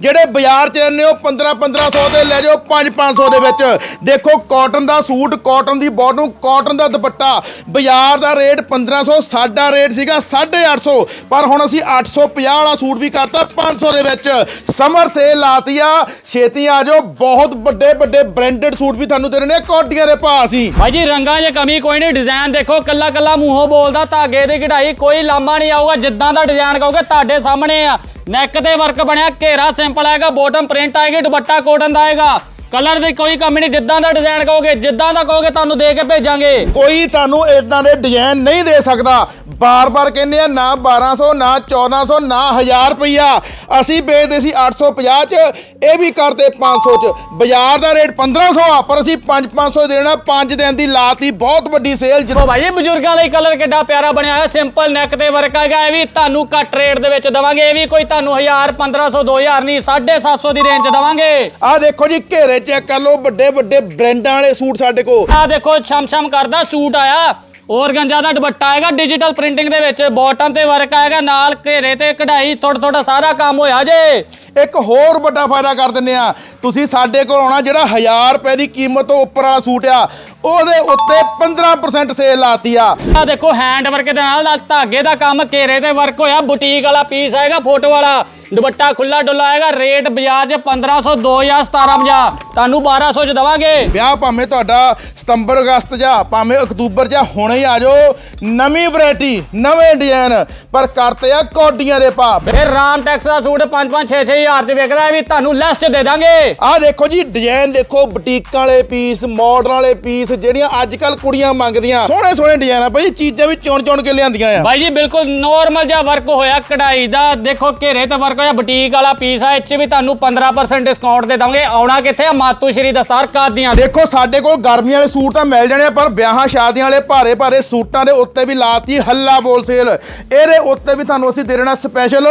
ਜਿਹੜੇ ਬਾਜ਼ਾਰ 'ਚ ਰਹਿੰਦੇ ਹੋ 15 1500 ਦੇ ਲੈ ਜਾਓ 5 500 ਦੇ ਵਿੱਚ। ਦੇਖੋ ਕਾਟਨ ਦਾ ਸੂਟ ਕਾਟਨ ਦੀ ਬਾਟਮ ਕਾਟਨ ਦਾ ਦੁਪੱਟਾ। ਬਾਜ਼ਾਰ ਦਾ ਰੇਟ 1500 ਸਾਡਾ ਰੇਟ ਸੀਗਾ 850 ਪਰ ਹੁਣ ਅਸੀਂ 850 ਵਾਲਾ ਸੂਟ ਵੀ ਕਰਤਾ 500 ਦੇ ਵਿੱਚ। ਸਮਰ ਸੇਲ ਲਾਤੀ ਆ। ਛੇਤੀ ਆ ਜਾਓ। ਬਹੁਤ ਵੱਡੇ ਵੱਡੇ ਬ੍ਰਾਂਡਡ ਸੂਟ ਵੀ ਤੁਹਾਨੂੰ ਦੇ ਰਹੇ ਨੇ ਕੋਟੀਆਂ ਦੇ ਭਾਅ ਸੀ ਭਾਈ ਜੀ, ਰੰਗਾਂ 'ਚ ਕਮੀ ਕੋਈ ਨਹੀਂ ਡਿਜ਼ਾਈਨ ਦੇਖੋ ਕੱਲਾ ਕੱਲਾ ਮੂੰਹੋਂ ਬੋਲਦਾ, ਧਾਗੇ ਦੀ ਕਢਾਈ, ਕੋਈ ਲਾਮਾ ਨਹੀਂ ਆਊਗਾ, ਜਿੱਦਾਂ ਦਾ ਡਿਜ਼ਾਈਨ ਕਹੋਗੇ ਤੁਹਾਡੇ ਸਾਹਮਣੇ ਆ। ਨੈਕ ਤੇ ਵਰਕ ਬਣਿਆ, ਘੇਰਾ ਸਿੰਪਲ ਆਏਗਾ ਬੋਟਮ ਪ੍ਰਿੰਟ ਆਏਗੀ, ਦੁਪੱਟਾ ਕੋਟਨ ਦਾ ਆਏਗਾ। ਕਲਰ ਦੀ ਕੋਈ ਕਮੀ ਨਹੀਂ, ਜਿੱਦਾਂ ਦਾ ਡਿਜ਼ਾਈਨ ਕਹੋਗੇ, ਜਿੱਦਾਂ ਦਾ ਕਹੋਗੇ, ਤੁਹਾਨੂੰ ਦੇ ਕੇ ਭੇਜਾਂਗੇ। ਕੋਈ ਤੁਹਾਨੂੰ ਇਦਾਂ ਦੇ ਡਿਜ਼ਾਈਨ ਨਹੀਂ ਦੇ ਸਕਦਾ। ਬਾਰ-ਬਾਰ ਕਹਿੰਦੇ ਆ, ਨਾ 1200 ਨਾ 1400 ਨਾ 1000 ਰੁਪਈਆ। ਅਸੀਂ ਵੇਚਦੇ ਸੀ 850 ਚ ਇਹ ਵੀ ਕਰਦੇ 500 ਚ। ਬਾਜ਼ਾਰ ਦਾ ਰੇਟ 1500 ਆ ਪਰ ਅਸੀਂ 5-500 ਦੇਣਾ। 5 ਦਿਨ ਦੀ ਲਾਤੀ ਬਹੁਤ ਵੱਡੀ ਸੇਲ ਉਹ ਭਾਈ ਇਹ ਬਜ਼ੁਰਗਾਂ ਲਈ ਕਲਰ ਕਿੱਡਾ ਪਿਆਰਾ ਬਣਿਆ ਹੋਇਆ। ਸਿੰਪਲ ਨੈਕ ਤੇ ਵਰਕ ਆਏਗਾ ਇਹ ਵੀ ਤੁਹਾਨੂੰ ਘੱਟ ਰੇਟ ਦੇ ਵਿੱਚ ਦਵਾਂਗੇ। ਇਹ ਵੀ ਕੋਈ ਤੁਹਾਨੂੰ 1000 1500 2000 ਨਹੀਂ 750 ਦੀ ਰੇਂਜ ਦਵਾਂਗੇ। ਆਹ ਦੇਖੋ ਜੀ ਘੇਰੇ ਚੈੱਕ ਕਰ ਲਓ। ਵੱਡੇ ਵੱਡੇ ਬ੍ਰਾਂਡਾਂ ਵਾਲੇ ਸੂਟ ਸਾਡੇ ਕੋਲ। ਆ ਦੇਖੋ ਛਮ ਛਮ ਕਰਦਾ ਸੂਟ ਆਇਆ। ਔਰਗੰਜਾ ਦਾ ਦੁਪੱਟਾ ਆਏਗਾ ਡਿਜੀਟਲ ਪ੍ਰਿੰਟਿੰਗ ਦੇ ਵਿੱਚ ਬਾਟਮ ਤੇ ਵਰਕ ਆਏਗਾ, ਨਾਲ ਘੇਰੇ ਤੇ ਕਢਾਈ ਥੋੜਾ ਥੋੜਾ ਸਾਰਾ ਕੰਮ ਹੋਇਆ ਜੇ। ਇੱਕ ਹੋਰ ਵੱਡਾ ਫਾਇਦਾ ਕਰ ਦਿੰਨੇ ਆ, ਤੁਸੀਂ ਸਾਡੇ ਕੋਲ ਆਉਣਾ ਜਿਹੜਾ 1000 ਰੁਪਏ ਦੀ ਕੀਮਤ ਤੋਂ ਉੱਪਰ ਵਾਲਾ ਸੂਟ ਆ। ਉਹਦੇ ਉੱਤੇ 15% ਸੇਲ ਲਾਤੀ ਆ। ਆ ਦੇਖੋ ਹੈਂਡ ਵਰਕ ਦੇ ਨਾਲ ਨਾਲ ਧਾਗੇ ਦਾ ਕੰਮ ਘੇਰੇ ਤੇ ਵਰਕ ਹੋਇਆ ਬੁਟੀਕ ਵਾਲਾ ਪੀਸ ਆਏਗਾ ਫੋਟੋ ਵਾਲਾ। ਦੁਪੱਟਾ ਖੁੱਲਾ ਡੁੱਲਾ ਆਏਗਾ ਰੇਟ ਬਾਜ਼ਾਰ 'ਚ 1500 2000 1750 ਤੁਹਾਨੂੰ 1200 'ਚ ਦਵਾਂਗੇ। ਵਿਆਹ ਭਾਵੇਂ ਤੁਹਾਡਾ ਸਤੰਬਰ ਅਗਸਤ ਜਾਂ ਭਾਵੇਂ ਅਕਤੂਬਰ ਜਾਂ ਹੁਣੇ ਹੀ ਆ ਜਾਓ ਨਵੀਂ ਵੈਰਾਈਟੀ ਨਵੇਂ ਡਿਜ਼ਾਈਨ ਪਰ ਕਰਤੇ ਆ ਕੋਡੀਆਂ ਦੇ ਭਾਅ। ਫਿਰ ਰਾਮ ਟੈਕਸ ਦਾ ਸੂਟ 5 5 6 6 ਹਜ਼ਾਰ 'ਚ ਵਿਕਦਾ ਇਹ ਵੀ ਤੁਹਾਨੂੰ ਲੈਸ 'ਚ ਦੇ ਦਾਂਗੇ। ਆਹ ਦੇਖੋ ਜੀ ਡਿਜ਼ਾਈਨ ਦੇਖੋ ਬੁਟੀਕਾਂ ਵਾਲੇ ਪੀਸ ਮਾਡਰਨ ਵਾਲੇ ਪੀਸ ਜਿਹੜੀਆਂ ਅੱਜ ਕੱਲ ਕੁੜੀਆਂ ਮੰਗਦੀਆਂ। ਸੋਹਣੇ ਸੋਹਣੇ ਡਿਜ਼ਾਈਨ ਆ ਭਾਈ ਚੀਜ਼ਾਂ ਵੀ ਚੁਣ ਚੁਣ ਕੇ ਲਿਆਂਦੀਆਂ ਆ। ਬਾਈ ਜੀ ਬਿਲਕੁਲ ਨੋਰਮਲ ਜਿਹਾ ਵਰਕ ਹੋਇਆ ਕਢਾਈ ਦਾ। ਦੇਖੋ ਘੇਰੇ ਤੇ ਵਰਕ ਹੋਇਆ ਬੁਟੀਕ ਵਾਲਾ ਪੀਸ ਆ ਇਹ 'ਚ ਵੀ ਤੁਹਾਨੂੰ 15% ਡਿਸਕਾਊਂਟ ਦੇ ਦਾਂਗੇ। ਆਉਣਾ ਕਿੱਥੇ ਆ? ਮਾਤੂ ਸ਼੍ਰੀ ਦਸਤਾਰ ਕਾਦੀਆਂ ਦੇਖੋ ਸਾਡੇ ਕੋਲ ਗਰਮੀਆਂ ਵਾਲੇ ਸੂਟ ਤਾਂ ਮਿਲ ਜਾਣੇ ਆ, ਪਰ ਵਿਆਹਾਂ ਸ਼ਾਦੀਆਂ ਵਾਲੇ ਭਾਰੇ ਭਾਰੇ ਸੂਟਾਂ ਦੇ ਉੱਤੇ ਵੀ ਲਾਤੀ ਹੱਲਾ ਬੋਲ ਸੇਲ ਇਹਦੇ ਉੱਤੇ ਵੀ ਤੁਹਾਨੂੰ ਅਸੀਂ ਦੇ ਦੇਣਾ ਸਪੈਸ਼ਲ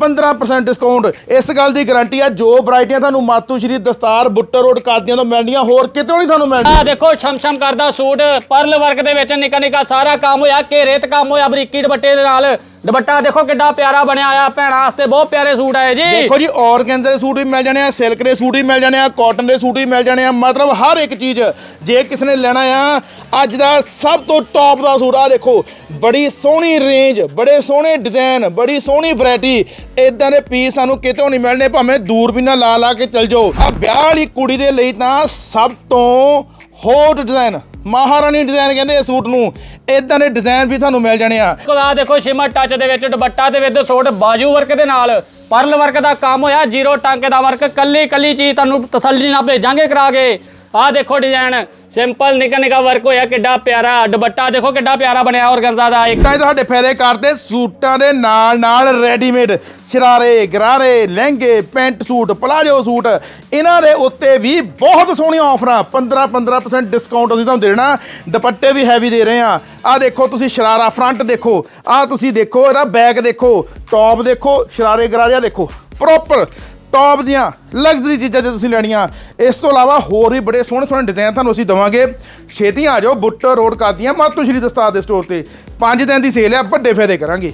15% ਡਿਸਕਾਊਂਟ ਇਸ ਗੱਲ ਦੀ ਗਾਰੰਟੀ ਆ ਜੋ ਵੈਰਾਈਟੀਆਂ ਤੁਹਾਨੂੰ ਮਾਤੂ ਸ਼੍ਰੀ ਦਸਤਾਰ ਬੁੱਟਰ ਰੋਡ ਕਾਦੀਆਂ ਤੋਂ ਮਿਲਣੀਆਂ ਹੋਰ ਕਿਤੋਂ ਨਹੀਂ ਤੁਹਾਨੂੰ ਮਿਲਣੀਆਂ। ਆ ਦੇਖੋ ਛਮ ਕਰਦਾ ਸੂਟ, ਪਰਲ ਵਰਕ ਦੇ ਵਿੱਚ ਨਿੱਕਾ ਨਿੱਕਾ ਸਾਰਾ ਕੰਮ ਹੋਇਆ, ਘੇਰੇ ਤੇ ਕੰਮ ਹੋਇਆ, ਬਰੀਕੀ ਦੁਪੱਟੇ ਦੇ ਨਾਲ। ਦੁਪੱਟਾ ਦੇਖੋ ਕਿੱਡਾ ਪਿਆਰਾ ਬਣਿਆ ਆ ਭੈਣਾਂ ਵਾਸਤੇ ਬਹੁਤ ਪਿਆਰੇ ਸੂਟ ਆਏ ਜੀ। ਦੇਖੋ ਜੀ ਔਰਗੈਂਜ਼ੇ ਦੇ ਸੂਟ ਵੀ ਮਿਲ ਜਾਣੇ ਆ, ਸਿਲਕ ਦੇ ਸੂਟ ਵੀ ਮਿਲ ਜਾਣੇ ਆ ਕਾਟਨ ਦੇ ਸੂਟ ਵੀ ਮਿਲ ਜਾਣੇ ਆ, ਮਤਲਬ ਹਰ ਇੱਕ ਚੀਜ਼ ਜੇ ਕਿਸੇ ਨੇ ਲੈਣਾ ਆ, ਅੱਜ ਦਾ ਸਭ ਤੋਂ ਟੌਪ ਦਾ ਸੂਟ ਆ ਦੇਖੋ, ਬੜੀ ਸੋਹਣੀ ਰੇਂਜ ਬੜੇ ਸੋਹਣੇ ਡਿਜ਼ਾਈਨ ਬੜੀ ਸੋਹਣੀ ਵੈਰਾਈਟੀ ਇਦਾਂ ਦੇ ਪੀਸ ਸਾਨੂੰ ਕਿਤੇ ਨਹੀਂ ਮਿਲਣੇ, ਭਾਵੇਂ ਦੂਰਬੀਨਾਂ ਲਾ ਲਾ ਕੇ ਚੱਲ ਜਾਓ। ਆ ਵਿਆਹ ਵਾਲੀ ਕੁੜੀ ਦੇ ਲਈ ਤਾਂ ਸਭ ਤੋਂ ਹੌਟ ਡਿਜ਼ਾਈਨ ਮਹਾਰਾਣੀ ਡਿਜ਼ਾਈਨ ਕਹਿੰਦੇ ਇਸ ਸੂਟ ਨੂੰ। ਇਦਾਂ ਦੇ ਡਿਜ਼ਾਈਨ ਵੀ ਤੁਹਾਨੂੰ ਮਿਲ ਜਾਣੇ ਆ। ਕੋਲ ਆ ਦੇਖੋ, ਸ਼ਿਮਾ ਟੱਚ ਦੇ ਵਿੱਚ, ਦੁਪੱਟਾ ਦੇ ਵਿੱਚ ਸੂਟ, ਬਾਜੂ ਵਰਕ ਦੇ ਨਾਲ। ਪਰਲ ਵਰਕ ਦਾ ਕੰਮ ਹੋਇਆ, ਜ਼ੀਰੋ ਟਾਂਕੇ ਦਾ ਵਰਕ ਕੱਲੀ ਕੱਲੀ ਚੀਜ਼ ਤੁਹਾਨੂੰ ਤਸੱਲੀ ਨਾਲ ਭੇਜਾਂਗੇ ਕਰਾ ਕੇ। ਆਹ ਦੇਖੋ ਡਿਜ਼ਾਈਨ ਸਿੰਪਲ ਨਿੱਕਾ ਨਿੱਕਾ ਵਰਕ ਹੋਇਆ, ਕਿੱਡਾ ਪਿਆਰਾ। ਦੁਪੱਟਾ ਦੇਖੋ ਕਿੱਡਾ ਪਿਆਰਾ ਬਣਿਆ ਔਰਗੰਜ਼ਾ ਦਾ ਇੱਕ। ਤਾਂ ਇਹ ਤੁਹਾਡੇ ਫਾਇਦੇ ਕਰਦੇ, ਸੂਟਾਂ ਦੇ ਨਾਲ ਨਾਲ ਰੈਡੀਮੇਡ ਸ਼ਰਾਰੇ, ਗਰਾਰੇ, ਲਹਿੰਗੇ, ਪੈਂਟ ਸੂਟ, ਪਲਾਜੋ ਸੂਟ, ਇਹਨਾਂ ਦੇ ਉੱਤੇ ਵੀ ਬਹੁਤ ਸੋਹਣੀਆਂ ਆਫਰਾਂ। 15 15% ਡਿਸਕਾਊਂਟ ਅਸੀਂ ਤੁਹਾਨੂੰ ਦੇਣਾ। ਦੁਪੱਟੇ ਵੀ ਹੈਵੀ ਦੇ ਰਹੇ ਆ। ਆਹ ਦੇਖੋ ਤੁਸੀਂ ਸ਼ਰਾਰਾ ਫਰੰਟ ਦੇਖੋ। ਆਹ ਤੁਸੀਂ ਦੇਖੋ, ਇਹਦਾ ਬੈਕ ਦੇਖੋ। ਟੌਪ ਦੇਖੋ, ਸ਼ਰਾਰੇ ਗਰਾਰੇ ਦੇਖੋ। ਪ੍ਰੋਪਰ ਟੌਪ ਦੀਆਂ ਲਗਜ਼ਰੀ ਚੀਜ਼ਾਂ ਜੇ ਤੁਸੀਂ ਲੈਣੀਆਂ। ਇਸ ਤੋਂ ਇਲਾਵਾ ਹੋਰ ਵੀ ਬੜੇ ਸੋਹਣੇ ਸੋਹਣੇ ਡਿਜ਼ਾਈਨ ਤੁਹਾਨੂੰ ਅਸੀਂ ਦਵਾਂਗੇ। ਛੇਤੀ ਆ ਜਾਓ ਬੁੱਟਰ ਰੋਡ ਕਾਦੀਆਂ ਮਾਤੂ ਸ਼੍ਰੀ ਦਸਤਾਰ ਦੇ ਸਟੋਰ ਤੇ। 5 ਦਿਨ ਦੀ ਸੇਲ ਆ, ਵੱਡੇ ਫਾਇਦੇ ਕਰਾਂਗੇ।